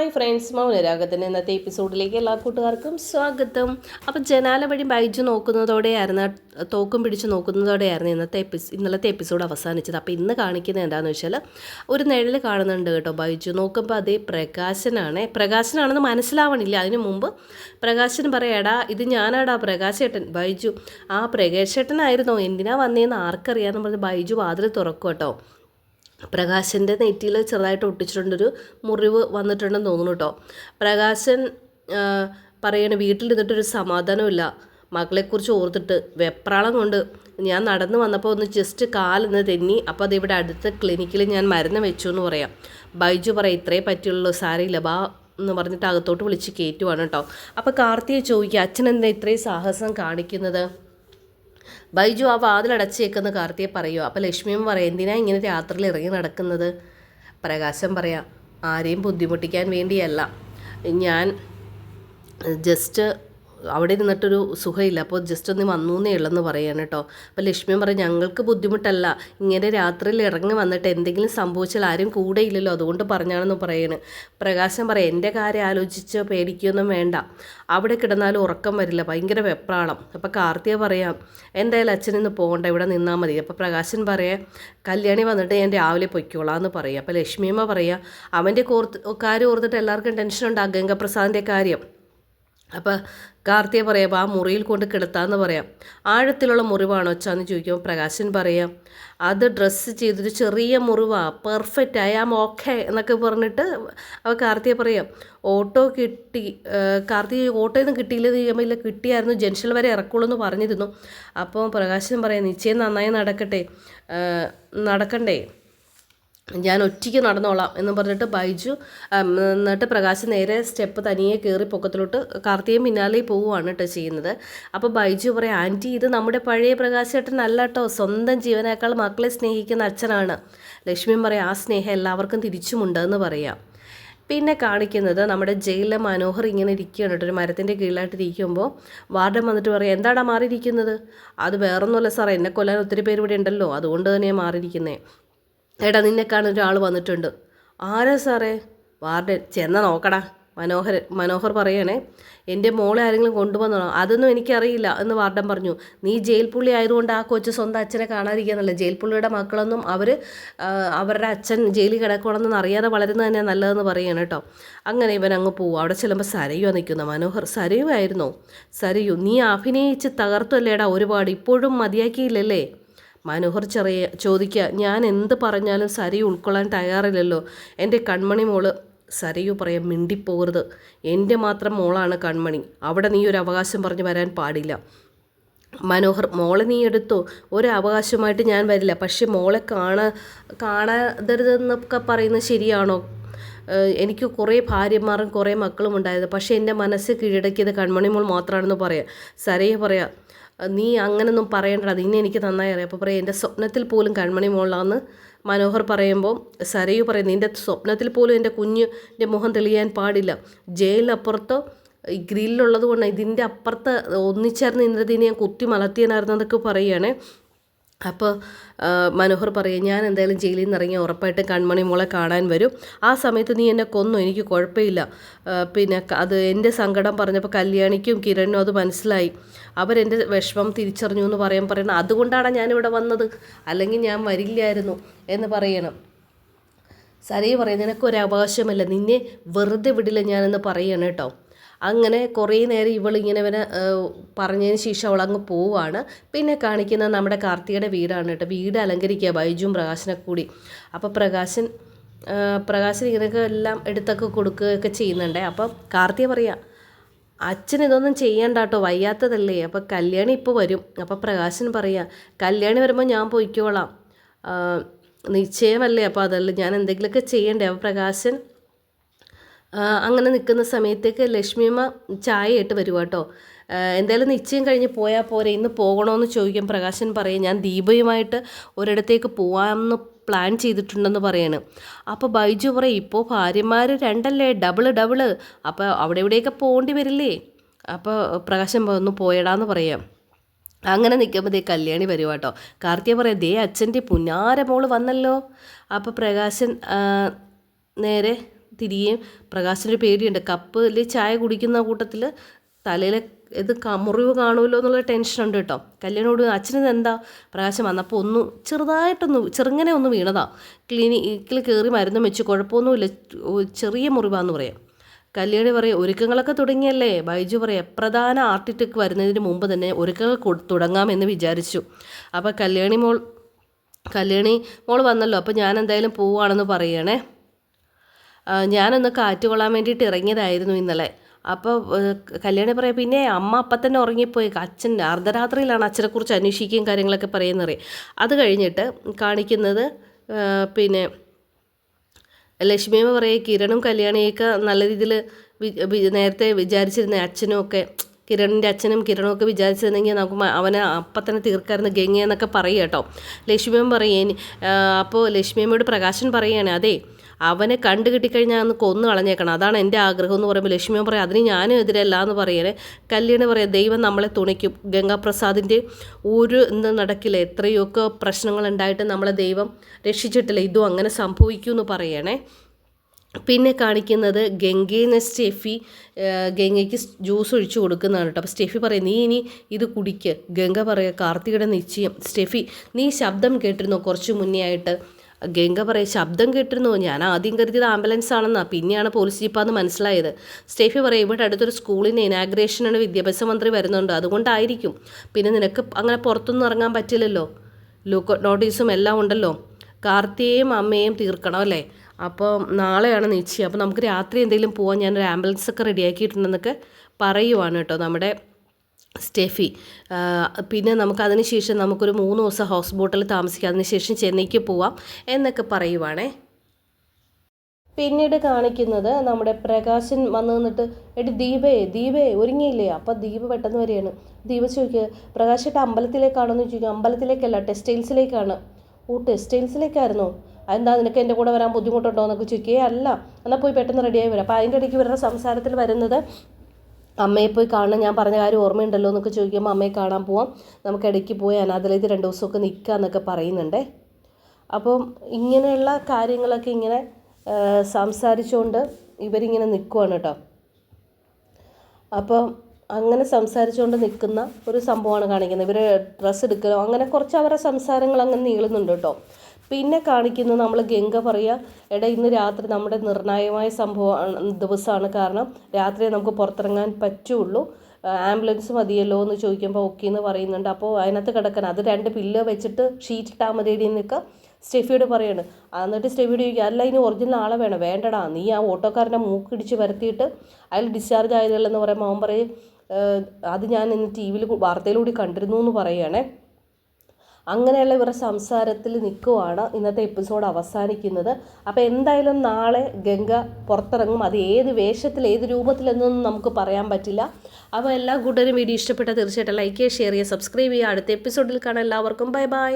Hi friends മൗനരാഗത്തിന്റെ ഇന്നത്തെ എപ്പിസോഡിലേക്ക് എല്ലാ കൂട്ടുകാർക്കും സ്വാഗതം. അപ്പോൾ ജനാല വഴി ബൈജു നോക്കുന്നതോടെയായിരുന്നു തോക്കും പിടിച്ച് നോക്കുന്നതോടെയായിരുന്നു ഇന്നത്തെ എപ്പിസ് ഇന്നലത്തെ എപ്പിസോഡ് അവസാനിച്ചത്. അപ്പോൾ ഇന്ന് കാണിക്കുന്നത് എന്താണെന്ന് വെച്ചാൽ ഒരു നിഴൽ കാണുന്നുണ്ട് കേട്ടോ ബൈജു. നോക്കുമ്പോൾ അതേ പ്രകാശനാണ്. പ്രകാശനാണെന്ന് മനസ്സിലാവണില്ല. അതിനു മുമ്പ് പ്രകാശൻ പറയാടാ ഇത് ഞാനാടാ പ്രകാശേട്ടൻ. ബൈജു ആ പ്രകാശേട്ടനായിരുന്നോ? എന്തിനാ വന്നേന്ന് ആർക്കറിയാമെന്ന് പറഞ്ഞ് ബൈജു വാതിൽ തുറക്കും കേട്ടോ. പ്രകാശന്റെ നെറ്റിയിൽ ചെറുതായിട്ട് ഒട്ടിച്ചിട്ടുണ്ടൊരു മുറിവ് വന്നിട്ടുണ്ടെന്ന് തോന്നുന്നു കേട്ടോ. പ്രകാശൻ പറയണ വീട്ടിലിരുന്നിട്ടൊരു സമാധാനമില്ല മകളെക്കുറിച്ച് ഓർത്തിട്ട് വെപ്രാളം കൊണ്ട് ഞാൻ നടന്നു വന്നപ്പോൾ ഒന്ന് ജസ്റ്റ് കാലിന്ന് തെന്നി അപ്പോൾ അത് ഇവിടെ അടുത്ത ക്ലിനിക്കിൽ ഞാൻ മരുന്ന് വെച്ചു എന്ന് പറയാം. ബൈജു പറയാം ഇത്രേ പറ്റുള്ളൂ സാരയില്ല ബാ എന്ന് പറഞ്ഞിട്ട് അകത്തോട്ട് വിളിച്ച് കയറ്റുവാണ് കേട്ടോ. അപ്പോൾ കാർത്തിയെ ചോദിക്കുക അച്ഛൻ എന്താ ഇത്രയും സാഹസം കാണിക്കുന്നത്? ബൈജു ആ വാതിലടച്ചേക്കെന്ന് കാർത്തിയെ പറയുമോ അപ്പോൾ ലക്ഷ്മിയും പറയും എന്തിനാ ഇങ്ങനെ രാത്രിയിൽ ഇറങ്ങി നടക്കുന്നത്? പ്രകാശം പറയാം ആരെയും ബുദ്ധിമുട്ടിക്കാൻ വേണ്ടിയല്ല. ഞാൻ ജസ്റ്റ് അവിടെ ഇരുന്നിട്ടൊരു സുഖമില്ല അപ്പോൾ ജസ്റ്റ് ഒന്ന് വന്നു എന്നേ ഉള്ളെന്ന് പറയാണ് കേട്ടോ അപ്പോൾ ലക്ഷ്മി പറയും ഞങ്ങൾക്ക് ബുദ്ധിമുട്ടല്ല. ഇങ്ങനെ രാത്രിയിൽ ഇറങ്ങി വന്നിട്ട് എന്തെങ്കിലും സംഭവിച്ചാൽ ആരും കൂടെ ഇല്ലല്ലോ. അതുകൊണ്ട് പറഞ്ഞാണെന്ന് പറയാണ്. പ്രകാശം പറയും എന്റെ കാര്യം ആലോചിച്ച് പേടിക്കുകയൊന്നും വേണ്ട. അവിടെ കിടന്നാലും ഉറക്കം വരില്ല. ഭയങ്കര വെപ്രാളം. അപ്പോൾ കാർത്തിക പറയാം എന്തായാലും അച്ഛനിന്ന് പോകണ്ട. ഇവിടെ നിന്നാൽ മതി. അപ്പോൾ പ്രകാശൻ പറയാം കല്യാണി വന്നിട്ട് ഞാൻ രാവിലെ പൊയ്ക്കോളാം എന്ന് പറയും. അപ്പോൾ ലക്ഷ്മിയമ്മ പറയാം അവന്റെ കോർത്ത് കാര്യം ഓർത്തിട്ട് എല്ലാവർക്കും ടെൻഷൻ ഉണ്ട് അഗംഗപ്രസാദിന്റെ കാര്യം. അപ്പോൾ കാർത്തിയെ പറയാം ആ മുറിയിൽ കൊണ്ട് കിടത്താമെന്ന് പറയാം. ആഴത്തിലുള്ള മുറിവാണോ അച്ഛാന്ന് ചോദിക്കുമ്പോൾ പ്രകാശൻ പറയാം അത് ഡ്രസ്സ് ചെയ്തൊരു ചെറിയ മുറിവാണ് പെർഫെക്റ്റ് ഐ ആം ഓക്കെ എന്നൊക്കെ പറഞ്ഞിട്ട് അവ കാർത്തിയെ പറയാം ഓട്ടോ കിട്ടി കാർത്തി ഓട്ടോയിൽ നിന്ന് കിട്ടിയില്ലെന്ന് ചോദിക്കുമ്പോൾ ഇല്ല കിട്ടിയായിരുന്നു ജംഗ്ഷൻ വരെ ഇറക്കുള്ളൂ എന്ന് പറഞ്ഞിരുന്നു. അപ്പോൾ പ്രകാശൻ പറയാം നിശ്ചയം നന്നായി നടക്കട്ടെ നടക്കണ്ടേ? ഞാൻ ഒറ്റയ്ക്ക് നടന്നോളാം എന്ന് പറഞ്ഞിട്ട് ബൈജു എന്നിട്ട് പ്രകാശ് നേരെ സ്റ്റെപ്പ് തനിയെ കയറി പൊക്കത്തിലോട്ട് കാർത്തിയും പിന്നാലെ പോവുകയാണ് കേട്ടോ ചെയ്യുന്നത്. അപ്പോൾ ബൈജു പറയാം ആന്റി ഇത് നമ്മുടെ പഴയ പ്രകാശേട്ടൻ അല്ല കേട്ടോ സ്വന്തം ജീവനേക്കാൾ മക്കളെ സ്നേഹിക്കുന്ന അച്ഛനാണ്. ലക്ഷ്മിയും പറയാം ആ സ്നേഹം എല്ലാവർക്കും തിരിച്ചുമുണ്ട് എന്ന് പറയാം. പിന്നെ കാണിക്കുന്നത് നമ്മുടെ ജയിലിലെ മനോഹർ ഇങ്ങനെ ഇരിക്കുകയാണ് കേട്ടോ ഒരു മരത്തിന്റെ കീഴിലായിട്ട് ഇരിക്കുമ്പോൾ. വാർഡൻ വന്നിട്ട് പറയും എന്താടാ മാറിയിരിക്കുന്നത്? അത് വേറൊന്നുമല്ല സാറേ എന്നെ കൊല്ലാൻ ഒത്തിരി പേര് ഇവിടെ ഉണ്ടല്ലോ അതുകൊണ്ട് തന്നെയാണ് മാറിയിരിക്കുന്നത് എടാ നിന്നെ കാണാൻ ഒരാൾ വന്നിട്ടുണ്ട്. ആരാ സാറേ? വാർഡൻ. ചെന്ന നോക്കടാ. മനോഹർ മനോഹർ പറയണേ എന്റെ മോളെ ആരെങ്കിലും കൊണ്ടുവന്നോ? അതൊന്നും എനിക്കറിയില്ല എന്ന് വാർഡൻ പറഞ്ഞു. നീ ജയിൽ പുള്ളി ആയതുകൊണ്ട് ആ കൊച്ചു സ്വന്തം അച്ഛനെ കാണാതിരിക്കാന്നല്ല ജയിൽ പുള്ളിയുടെ മക്കളൊന്നും അവർ അവരുടെ അച്ഛൻ ജയിലിൽ കിടക്കണമെന്ന് അറിയാതെ വളരുന്നത് തന്നെ നല്ലതെന്ന് പറയണം കേട്ടോ അങ്ങനെ ഇവൻ അങ്ങ് പോവും. അവിടെ ചെല്ലുമ്പോൾ സരയുവാ നിൽക്കുന്ന. മനോഹർ സരയു ആയിരുന്നോ സരയു നീ അഭിനയിച്ച് തകർത്തല്ലേടാ ഒരുപാട്. ഇപ്പോഴും മതിയാക്കിയില്ലല്ലേ? മനോഹർ ചെറിയ ചോദിക്കുക ഞാൻ എന്ത് പറഞ്ഞാലും സരി ഉൾക്കൊള്ളാൻ തയ്യാറില്ലല്ലോ? എന്റെ കൺമണി മോൾ സരയു പറയാം മിണ്ടിപ്പോകരുത്. എന്റെ മാത്രം മോളാണ് കൺമണി. അവിടെ നീ ഒരു അവകാശം പറഞ്ഞു വരാൻ പാടില്ല. മനോഹർ മോളെ നീ എടുത്തോ? ഒരു അവകാശമായിട്ട് ഞാൻ വരില്ല. പക്ഷെ മോളെ കാണാ കാണാതരുതെന്നൊക്കെ പറയുന്നത് ശരിയാണോ? എനിക്ക് കുറേ ഭാര്യമാരും കുറേ മക്കളും ഉണ്ടായിരുന്നു. പക്ഷേ എന്റെ മനസ്സ് കീഴടക്കിയത് കൺമണി മോൾ മാത്രമാണെന്ന് പറയാം. സരയെ പറയാം നീ അങ്ങനൊന്നും പറയേണ്ടത് നിന്നെ എനിക്ക് നന്നായി അറിയാം. അപ്പോൾ പറയാം എന്റെ സ്വപ്നത്തിൽ പോലും കൺമണി മോളാന്ന് മനോഹർ പറയുമ്പോൾ സരയു പറയും നിന്റെ സ്വപ്നത്തിൽ പോലും എന്റെ കുഞ്ഞിന്റെ മുഖം തെളിയാൻ പാടില്ല. ജയിലിനപ്പുറത്തോ ഈ ഗ്രില്ലുള്ളത് കൊണ്ട് ഇതിന്റെ അപ്പുറത്ത് ഒന്നിച്ചേർന്ന് ഇന്നത്തെ ഞാൻ കുത്തി മലർത്തിയെന്നായിരുന്നു എന്നൊക്കെ പറയുകയാണേ. അപ്പോൾ മനോഹർ പറയും ഞാൻ എന്തായാലും ജയിലിൽ നിന്ന് ഇറങ്ങി ഉറപ്പായിട്ടും കൺമണി മോളെ കാണാൻ വരും. ആ സമയത്ത് നീ എന്നെ കൊന്നു എനിക്ക് കുഴപ്പമില്ല. പിന്നെ അത് എന്റെ സങ്കടം പറഞ്ഞപ്പോൾ കല്യാണിക്കും കിരണിനും അത് മനസ്സിലായി. അവരെന്റെ വിഷമം തിരിച്ചറിഞ്ഞു എന്ന് പറയാൻ പറയണം. അതുകൊണ്ടാണ് ഞാനിവിടെ വന്നത്? അല്ലെങ്കിൽ ഞാൻ വരില്ലായിരുന്നു? എന്ന് പറയണം. സരയ് പറയാം നിനക്കൊരു അവകാശമല്ല. നിന്നെ വെറുതെ വിടില്ല ഞാനെന്ന് പറയണം കേട്ടോ. അങ്ങനെ കുറേ നേരം ഇവളിങ്ങനെ ഇവനെ പറഞ്ഞതിന് ശേഷം അവൾ അങ്ങ് പോവുകയാണ് പിന്നെ കാണിക്കുന്നത് നമ്മുടെ കാർത്തികയുടെ വീടാണ് കേട്ടോ. വീട് അലങ്കരിക്കുക ബൈജും പ്രകാശനെ കൂടി. അപ്പോൾ പ്രകാശൻ പ്രകാശൻ ഇങ്ങനെയൊക്കെ എല്ലാം എടുത്തൊക്കെ കൊടുക്കുകയൊക്കെ ചെയ്യുന്നുണ്ടേ. അപ്പോൾ കാർത്തിക പറയാം അച്ഛൻ ഇതൊന്നും ചെയ്യണ്ട കേട്ടോ വയ്യാത്തതല്ലേ. അപ്പോൾ കല്യാണി ഇപ്പോൾ വരും. അപ്പോൾ പ്രകാശൻ പറയാം കല്യാണി വരുമ്പോൾ ഞാൻ പോയിക്കോളാം. നിശ്ചയമല്ലേ? അപ്പോൾ അതല്ല ഞാൻ എന്തെങ്കിലുമൊക്കെ ചെയ്യണ്ടേ. അപ്പോൾ പ്രകാശൻ അങ്ങനെ നിൽക്കുന്ന സമയത്തേക്ക് ലക്ഷ്മിയമ്മ ചായ ഇട്ട് വരും കേട്ടോ. എന്തായാലും നിശ്ചയം കഴിഞ്ഞ് പോയാൽ പോരെ ഇന്ന് പോകണമെന്ന് ചോദിക്കും പ്രകാശൻ പറയും ഞാൻ ദീപയുമായിട്ട് ഒരിടത്തേക്ക് പോകാമെന്ന് പ്ലാൻ ചെയ്തിട്ടുണ്ടെന്ന് പറയാണ്. അപ്പോൾ ബൈജു പറയും ഇപ്പോൾ ഭാര്യമാർ രണ്ടല്ലേ ഡബിൾ ഡബിൾ അപ്പോൾ അവിടെ ഇവിടെയൊക്കെ പോകേണ്ടി വരില്ലേ? അപ്പോൾ പ്രകാശൻ ഒന്ന് പോയടാന്ന് പറയാം. അങ്ങനെ നിൽക്കുമ്പോൾ ദേ കല്യാണി വരും കേട്ടോ. കാർത്തിക പറയാം ദേ അച്ഛന്റെ പുന്നാര മോൾ വന്നല്ലോ. അപ്പോൾ പ്രകാശൻ നേരെ തിരികെയും പ്രകാശിന് പേടിയുണ്ട്. കപ്പിൽ ചായ കുടിക്കുന്ന കൂട്ടത്തിൽ തലയിലെ ഇത് മുറിവ് കാണുമല്ലോ എന്നുള്ള ടെൻഷൻ ഉണ്ട് കേട്ടോ. കല്യാണോട് അച്ഛനത് എന്താ പ്രകാശം വന്നപ്പോൾ ഒന്ന് ചെറുതായിട്ടൊന്ന് ചെറുങ്ങനെ ഒന്ന് വീണതാ. ക്ലിനിക്കിൽ കയറി മരുന്നും വെച്ച്. കുഴപ്പമൊന്നുമില്ല. ചെറിയ മുറിവാന്ന് പറയാം. കല്യാണി പറയും ഒരുക്കങ്ങളൊക്കെ തുടങ്ങിയല്ലേ? ബൈജു പറയാം പ്രധാന ആർട്ടിറ്റക്ക് വരുന്നതിന് മുമ്പ് തന്നെ ഒരുക്കങ്ങൾ തുടങ്ങാമെന്ന് വിചാരിച്ചു. അപ്പോൾ കല്യാണി മോൾ കല്യാണി മോൾ വന്നല്ലോ. അപ്പോൾ ഞാൻ എന്തായാലും പോവുകയാണെന്ന് പറയണേ. ഞാനൊന്ന് കാറ്റ് കൊള്ളാൻ വേണ്ടിയിട്ട് ഇറങ്ങിയതായിരുന്നു ഇന്നലെ. അപ്പോൾ കല്യാണി പറയാം പിന്നെ അമ്മ അപ്പം തന്നെ ഉറങ്ങിപ്പോയി. അച്ഛൻ അർദ്ധരാത്രിയിലാണ് അച്ഛനെക്കുറിച്ച് അന്വേഷിക്കുകയും കാര്യങ്ങളൊക്കെ പറയുന്നത് അത് കഴിഞ്ഞിട്ട് കാണിക്കുന്നത് പിന്നെ ലക്ഷ്മിയമ്മ പറയുക കിരണും കല്യാണിയൊക്കെ നല്ല രീതിയിൽ നേരത്തെ വിചാരിച്ചിരുന്ന അച്ഛനും ഒക്കെ കിരണിന്റെ അച്ഛനും കിരണും ഒക്കെ വിചാരിച്ചിരുന്നെങ്കിൽ നമുക്ക് അവനെ അപ്പം തന്നെ തീർക്കായിരുന്നു ഗംഗ എന്നൊക്കെ പറയും കേട്ടോ. ലക്ഷ്മിയമ്മ പറയുക അപ്പോൾ ലക്ഷ്മിയമ്മയോട് പ്രകാശൻ പറയുകയാണ് അതെ അവനെ കണ്ടു കിട്ടിക്കഴിഞ്ഞാൽ ഒന്ന് കൊന്നു കളഞ്ഞേക്കണം. അതാണ് എന്റെ ആഗ്രഹം എന്ന് പറയുമ്പോൾ ലക്ഷ്മിയമ്മ പറയും അതിന് ഞാനും എതിരല്ല എന്ന് പറയണേ കല്യാണി പറയാം ദൈവം നമ്മളെ തുണയ്ക്കും. ഗംഗാപ്രസാദിന്റെ ഒരു ഇന്ന് നടക്കില്ല എത്രയൊക്കെ പ്രശ്നങ്ങൾ ഉണ്ടായിട്ട് നമ്മളെ ദൈവം രക്ഷിച്ചിട്ടില്ല ഇതും അങ്ങനെ സംഭവിക്കൂ എന്ന് പറയണേ. പിന്നെ കാണിക്കുന്നത് ഗംഗേന്ന് സ്റ്റെഫി ഗംഗയ്ക്ക് ജ്യൂസ് ഒഴിച്ചു കൊടുക്കുന്നതാണ് കേട്ടോ. അപ്പോൾ സ്റ്റെഫി പറയും നീ ഇനി ഇത് കുടിക്ക്. ഗംഗ പറയുക കാർത്തികയുടെ നിശ്ചയം. സ്റ്റെഫി നീ ശബ്ദം കേട്ടിരുന്നോ കുറച്ച് മുന്നേ ആയിട്ട്? ഗംഗ പറയും ശബ്ദം കേട്ടിരുന്നു. ഞാൻ ആദ്യം കരുതിയത് ആംബുലൻസ് ആണെന്നാ. പിന്നെയാണ് പോലീസ് ജീപ്പാന്ന് മനസ്സിലായത്. സ്റ്റേഫി പറയും ഇവിടെ അടുത്തൊരു സ്കൂളിന് ഇനാഗ്രേഷനാണ് വിദ്യാഭ്യാസ മന്ത്രി വരുന്നുണ്ട്. അതുകൊണ്ടായിരിക്കും. പിന്നെ നിനക്ക് അങ്ങനെ പുറത്തൊന്നും ഇറങ്ങാൻ പറ്റില്ലല്ലോ. ലുക്ക് നോട്ടീസും എല്ലാം ഉണ്ടല്ലോ. കാർത്തിയെയും അമ്മയെയും തീർക്കണം അല്ലേ? അപ്പോൾ നാളെയാണ് നിശ്ചയം. അപ്പോൾ നമുക്ക് രാത്രി എന്തെങ്കിലും പോകാൻ ഞാനൊരു ആംബുലൻസ് ഒക്കെ റെഡിയാക്കിയിട്ടുണ്ടെന്നൊക്കെ പറയുവാണ് കേട്ടോ നമ്മുടെ സ്റ്റെഫി. പിന്നെ നമുക്ക് അതിന് ശേഷം നമുക്കൊരു മൂന്ന് ദിവസം ഹൗസ് ബോട്ടിൽ താമസിക്കാം. അതിന് ശേഷം ചെന്നൈക്ക് പോവാം എന്നൊക്കെ പറയുവാണേ. പിന്നീട് കാണിക്കുന്നത് നമ്മുടെ പ്രകാശൻ വന്നു നിന്നിട്ട് എടി ദീപേ ദീപേ ഒരുങ്ങിയില്ലേ? അപ്പം ദീപ പെട്ടെന്ന് വരികയാണ്. ദീപ ചോദിക്കുക പ്രകാശേട്ട് അമ്പലത്തിലേക്കാണോ എന്ന് ചോദിക്കുക. അമ്പലത്തിലേക്കല്ല ടെക്സ്റ്റൈൽസിലേക്കാണ്. ഓ ടെക്സ്റ്റൈൽസിലേക്കായിരുന്നോ? അതെന്താ നിനക്ക് എന്റെ കൂടെ വരാൻ ബുദ്ധിമുട്ടുണ്ടോ? എന്നൊക്കെ ചോദിക്കുക. അല്ല. എന്നാൽ പോയി പെട്ടെന്ന് റെഡിയായി വരാം. അപ്പോൾ അതിന്റെ ഇടയ്ക്ക് ഇവരുടെ സംസാരത്തിൽ വരുന്നത് അമ്മയെ പോയി കാണണം. ഞാൻ പറഞ്ഞ കാര്യം ഓർമ്മയുണ്ടല്ലോ എന്നൊക്കെ ചോദിക്കുമ്പോൾ അമ്മയെ കാണാൻ പോവാം. നമുക്ക് ഇടയ്ക്ക് പോയി അനാഥലയത്തിൽ രണ്ട് ദിവസമൊക്കെ നിൽക്കുക എന്നൊക്കെ പറയുന്നുണ്ടേ. അപ്പം ഇങ്ങനെയുള്ള കാര്യങ്ങളൊക്കെ ഇങ്ങനെ സംസാരിച്ചുകൊണ്ട് ഇവരിങ്ങനെ നിൽക്കുവാണ് കേട്ടോ. അപ്പം അങ്ങനെ സംസാരിച്ചുകൊണ്ട് നിൽക്കുന്ന ഒരു സംഭവമാണ് കാണിക്കുന്നത്. ഇവർ ഡ്രസ്സ് എടുക്കലോ അങ്ങനെ കുറച്ച് അവരുടെ സംസാരങ്ങൾ അങ്ങനെ നീളുന്നുണ്ട് കേട്ടോ. പിന്നെ കാണിക്കുന്നത് നമ്മൾ ഗംഗ പറയുക എടാ ഇന്ന് രാത്രി നമ്മുടെ നിർണായകമായ സംഭവമാണ് ദിവസമാണ് കാരണം രാത്രി നമുക്ക് പുറത്തിറങ്ങാൻ പറ്റുള്ളൂ. ആംബുലൻസ് മതിയല്ലോ എന്ന് ചോദിക്കുമ്പോൾ ഓക്കെ എന്ന് പറയുന്നുണ്ട്. അപ്പോൾ അതിനകത്ത് കിടക്കണം അത് രണ്ട് പില്ല് വെച്ചിട്ട് ഷീറ്റ് ഇട്ടാൽ മതി എന്നൊക്കെ സ്റ്റെഫിയോട് പറയാണ് എന്നിട്ട് സ്റ്റെഫിയോട് ചോദിക്കുക അല്ല ഇനി ഒറിജിനൽ ആളെ വേണം? വേണ്ടടാ നീ ആ ഓട്ടോക്കാരന്റെ മൂക്കിടിച്ച് വരുത്തിയിട്ട് അയാൾ ഡിസ്ചാർജ് ആയതല്ലെന്ന് പറയുമ്പോൾ അവൻ പറയും "ഏഹ്, അത് ഞാൻ ഇന്ന് ടി വിയിൽ വാർത്തയിലൂടെ കണ്ടിരുന്നു എന്ന് പറയുകയാണേ. അങ്ങനെയുള്ള ഇവരുടെ സംസാരത്തിൽ നിൽക്കുവാണ് ഇന്നത്തെ എപ്പിസോഡ് അവസാനിക്കുന്നത്. അപ്പോൾ എന്തായാലും നാളെ ഗംഗ പുറത്തിറങ്ങും. അത് ഏത് വേഷത്തിൽ ഏത് രൂപത്തിലെന്നൊന്നും നമുക്ക് പറയാൻ പറ്റില്ല. അപ്പോൾ എല്ലാ കൂട്ടരും വീഡിയോ ഇഷ്ടപ്പെട്ടാൽ തീർച്ചയായിട്ടും ലൈക്ക് ചെയ്യുക ഷെയർ ചെയ്യുക സബ്സ്ക്രൈബ് ചെയ്യുക. അടുത്ത എപ്പിസോഡിൽ കാണാം. എല്ലാവർക്കും ബൈ ബൈ